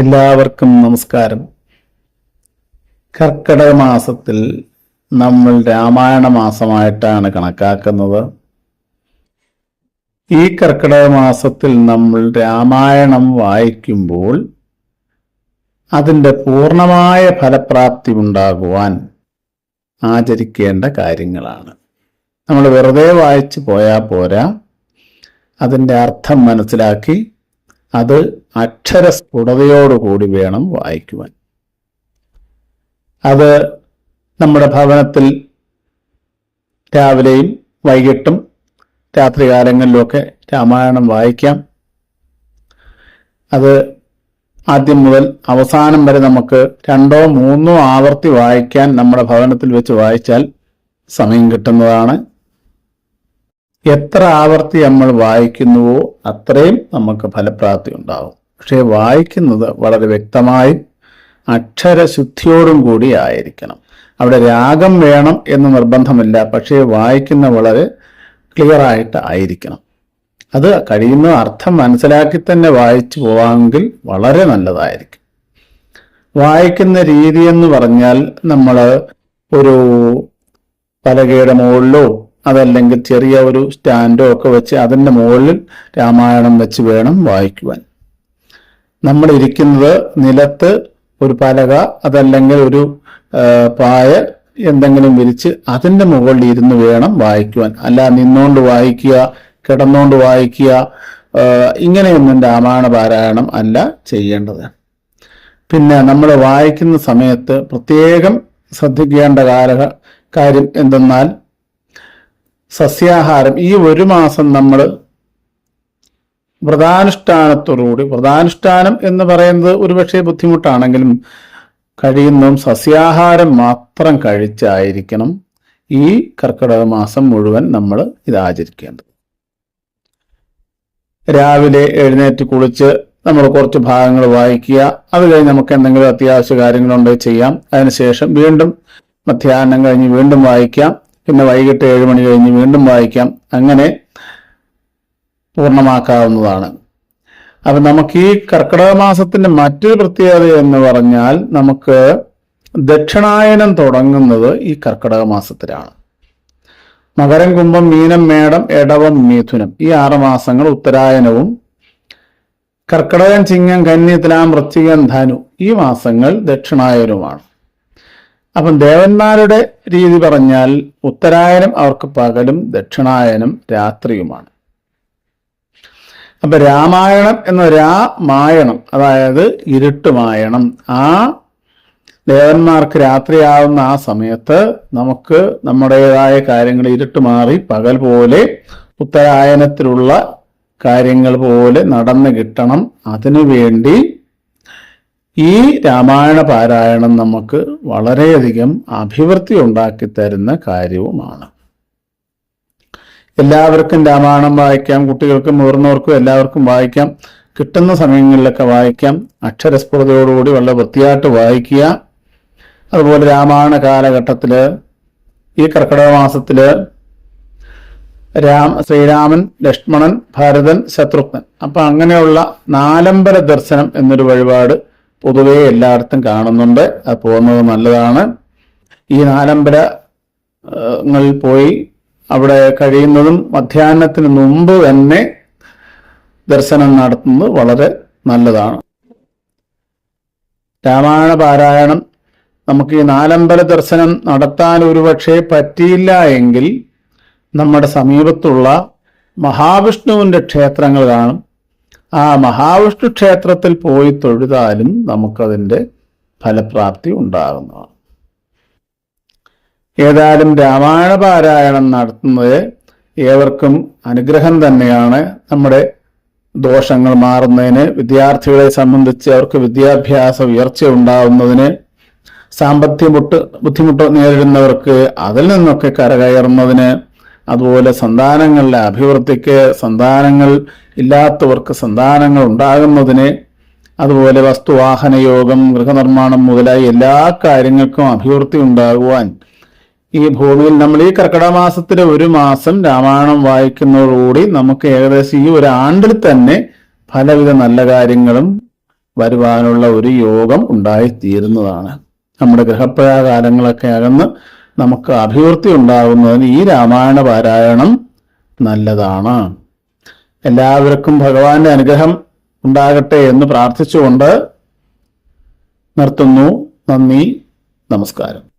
എല്ലാവർക്കും നമസ്കാരം. കർക്കിടക മാസത്തിൽ നമ്മൾ രാമായണ മാസമായിട്ടാണ് കണക്കാക്കുന്നത്. ഈ കർക്കിടക മാസത്തിൽ നമ്മൾ രാമായണം വായിക്കുമ്പോൾ അതിന്റെ പൂർണമായ ഫലപ്രാപ്തി ഉണ്ടാകുവാൻ ആചരിക്കേണ്ട കാര്യങ്ങളാണ്. നമ്മൾ വെറുതെ വായിച്ചു പോയാൽ പോരാ. അതിന്റെ അർത്ഥം മനസ്സിലാക്കി അത് അക്ഷരസ്ഫുടതയോടുകൂടി വേണം വായിക്കുവാൻ. അത് നമ്മുടെ ഭവനത്തിൽ രാവിലെയും വൈകിട്ടും രാത്രികാലങ്ങളിലുമൊക്കെ രാമായണം വായിക്കാം. അത് ആദ്യം മുതൽ അവസാനം വരെ നമുക്ക് രണ്ടോ മൂന്നോ ആവർത്തി വായിക്കാൻ നമ്മുടെ ഭവനത്തിൽ വെച്ച് വായിച്ചാൽ സമയം കിട്ടുന്നതാണ്. എത്ര ആവർത്തി നമ്മൾ വായിക്കുന്നുവോ അത്രയും നമുക്ക് ഫലപ്രാപ്തി ഉണ്ടാവും. പക്ഷേ വായിക്കുന്നത് വളരെ വ്യക്തമായും അക്ഷരശുദ്ധിയോടും കൂടി ആയിരിക്കണം. അവിടെ രാഗം വേണം എന്ന് നിർബന്ധമില്ല പക്ഷേ വായിക്കുന്ന വളരെ ക്ലിയർ ആയിട്ട് ആയിരിക്കണം. അത് കഴിയുന്ന അർത്ഥം മനസ്സിലാക്കി തന്നെ വായിച്ചു പോവാമെങ്കിൽ വളരെ നല്ലതായിരിക്കും. വായിക്കുന്ന രീതി എന്ന് പറഞ്ഞാൽ നമ്മൾ ഒരു പലകയുടെ മുകളിലോ അതല്ലെങ്കിൽ ചെറിയ ഒരു സ്റ്റാൻഡോ ഒക്കെ വെച്ച് അതിന്റെ മുകളിൽ രാമായണം വെച്ച് വേണം വായിക്കുവാൻ. നമ്മൾ ഇരിക്കുന്നത് നിലത്ത് ഒരു പലക അതല്ലെങ്കിൽ ഒരു പായ എന്തെങ്കിലും വിരിച്ച് അതിന്റെ മുകളിൽ ഇരുന്ന് വേണം വായിക്കുവാൻ. അല്ല നിന്നുകൊണ്ട് വായിക്കുക കിടന്നുകൊണ്ട് വായിക്കുക ഇങ്ങനെയൊന്നും രാമായണ പാരായണം അല്ല ചെയ്യേണ്ടത്. പിന്നെ നമ്മൾ വായിക്കുന്ന സമയത്ത് പ്രത്യേകം ശ്രദ്ധിക്കേണ്ട കാര്യം എന്തെന്നാൽ സസ്യാഹാരം ഈ ഒരു മാസം നമ്മൾ വ്രതാനുഷ്ഠാനത്തോടുകൂടി വ്രതാനുഷ്ഠാനം എന്ന് പറയുന്നത് ഒരുപക്ഷെ ബുദ്ധിമുട്ടാണെങ്കിലും കഴിയുന്നതും സസ്യാഹാരം മാത്രം കഴിച്ചായിരിക്കണം ഈ കർക്കിടക മാസം മുഴുവൻ നമ്മൾ ഇത് ആചരിക്കേണ്ടത്. രാവിലെ എഴുന്നേറ്റ് കുളിച്ച് നമ്മൾ കുറച്ച് ഭാഗങ്ങൾ വായിക്കുക അത് കഴിഞ്ഞ് നമുക്ക് എന്തെങ്കിലും അത്യാവശ്യ കാര്യങ്ങളുണ്ടെങ്കിൽ ചെയ്യാം. അതിനുശേഷം വീണ്ടും മധ്യാഹ്നം കഴിഞ്ഞ് വീണ്ടും വായിക്കാം. പിന്നെ വൈകിട്ട് ഏഴ് മണി കഴിഞ്ഞ് വീണ്ടും വായിക്കാം. അങ്ങനെ പൂർണമാക്കാവുന്നതാണ്. അപ്പം നമുക്ക് ഈ കർക്കിടക മാസത്തിന്റെ മറ്റൊരു പ്രത്യേകത എന്ന് പറഞ്ഞാൽ നമുക്ക് ദക്ഷിണായനം തുടങ്ങുന്നത് ഈ കർക്കിടക മാസത്തിലാണ് മകരം കുംഭം മീനം മേടം എടവം മിഥുനം ഈ ആറ് മാസങ്ങൾ ഉത്തരായനവും കർക്കിടകം ചിങ്ങം കന്നി തുലാം ധനു ഈ മാസങ്ങൾ ദക്ഷിണായനവുമാണ് അപ്പം ദേവന്മാരുടെ രീതി പറഞ്ഞാൽ ഉത്തരായനം അവർക്ക് പകലും ദക്ഷിണായനം രാത്രിയുമാണ്. അപ്പൊ രാമായണം എന്ന രാമായണം അതായത് ഇരുട്ടുമായണം ആ ദേവന്മാർക്ക് രാത്രിയാവുന്ന ആ സമയത്ത് നമുക്ക് നമ്മുടേതായ കാര്യങ്ങൾ ഇരുട്ട് മാറി പകൽ പോലെ ഉത്തരായനത്തിലുള്ള കാര്യങ്ങൾ പോലെ നടന്നു കിട്ടണം. അതിനു വേണ്ടി ഈ രാമായണ പാരായണം നമുക്ക് വളരെയധികം അഭിവൃദ്ധി ഉണ്ടാക്കി തരുന്ന കാര്യവുമാണ്. എല്ലാവർക്കും രാമായണം വായിക്കാം കുട്ടികൾക്കും മുതിർന്നവർക്കും എല്ലാവർക്കും വായിക്കാം കിട്ടുന്ന സമയങ്ങളിലൊക്കെ വായിക്കാം അക്ഷരസ്ഫുടതയോടുകൂടി വളരെ വൃത്തിയായിട്ട് വായിക്കുക. അതുപോലെ രാമായണ കാലഘട്ടത്തിൽ ഈ കർക്കിടക മാസത്തിൽ രാം ശ്രീരാമൻ ലക്ഷ്മണൻ ഭരതൻ ശത്രുഘ്നൻ. അപ്പൊ അങ്ങനെയുള്ള നാലമ്പല ദർശനം എന്നൊരു വഴിപാട് പൊതുവെ എല്ലായിടത്തും കാണുന്നുണ്ട്. പോകുന്നത് നല്ലതാണ്. ഈ നാലമ്പലങ്ങളിൽ പോയി അവിടെ കഴിയുന്നതും മധ്യാഹ്നത്തിന് മുമ്പ് തന്നെ ദർശനം നടത്തുന്നത് വളരെ നല്ലതാണ്. രാമായണ പാരായണം നമുക്ക് ഈ നാലമ്പല ദർശനം നടത്താൻ ഒരുപക്ഷെ പറ്റിയില്ല എങ്കിൽ നമ്മുടെ സമീപത്തുള്ള മഹാവിഷ്ണുവിന്റെ ക്ഷേത്രങ്ങൾ കാണും. ആ മഹാവിഷ്ണു ക്ഷേത്രത്തിൽ പോയി തൊഴുതാലും നമുക്കതിന്റെ ഫലപ്രാപ്തി ഉണ്ടാകുന്നതാണ്. ഏതായാലും രാമായണ പാരായണം നടത്തുന്നത് ഏവർക്കും അനുഗ്രഹം തന്നെയാണ് നമ്മുടെ ദോഷങ്ങൾ മാറുന്നതിന് വിദ്യാർത്ഥികളെ സംബന്ധിച്ച് അവർക്ക് വിദ്യാഭ്യാസ ഉയർച്ച ഉണ്ടാവുന്നതിന് സാമ്പത്തിക മുട്ട് ബുദ്ധിമുട്ട് നേരിടുന്നവർക്ക് അതിൽ നിന്നൊക്കെ കരകയറുന്നതിന് അതുപോലെ സന്താനങ്ങളുടെ അഭിവൃദ്ധിക്ക് സന്താനങ്ങൾ ഇല്ലാത്തവർക്ക് സന്താനങ്ങൾ ഉണ്ടാകുന്നതിന് അതുപോലെ വസ്തുവാഹന യോഗം ഗൃഹനിർമ്മാണം മുതലായ എല്ലാ കാര്യങ്ങൾക്കും അഭിവൃദ്ധി ഉണ്ടാകുവാൻ ഈ ഭൂമിയിൽ നമ്മൾ ഈ കർക്കിടമാസത്തിലെ ഒരു മാസം രാമായണം വായിക്കുന്നതോടുകൂടി നമുക്ക് ഏകദേശം ഈ ഒരു ആണ്ടിൽ തന്നെ പലവിധ നല്ല കാര്യങ്ങളും വരുവാനുള്ള ഒരു യോഗം ഉണ്ടായിത്തീരുന്നതാണ്. നമ്മുടെ ഗൃഹപ്രയാകാലങ്ങളൊക്കെ അകന്ന് നമുക്ക് അഭിവൃദ്ധി ഉണ്ടാകുന്നതിന് ഈ രാമായണ പാരായണം നല്ലതാണ്. എല്ലാവർക്കും ഭഗവാന്റെ അനുഗ്രഹം ഉണ്ടാകട്ടെ എന്ന് പ്രാർത്ഥിച്ചുകൊണ്ട് നിർത്തുന്നു. നന്ദി നമസ്കാരം.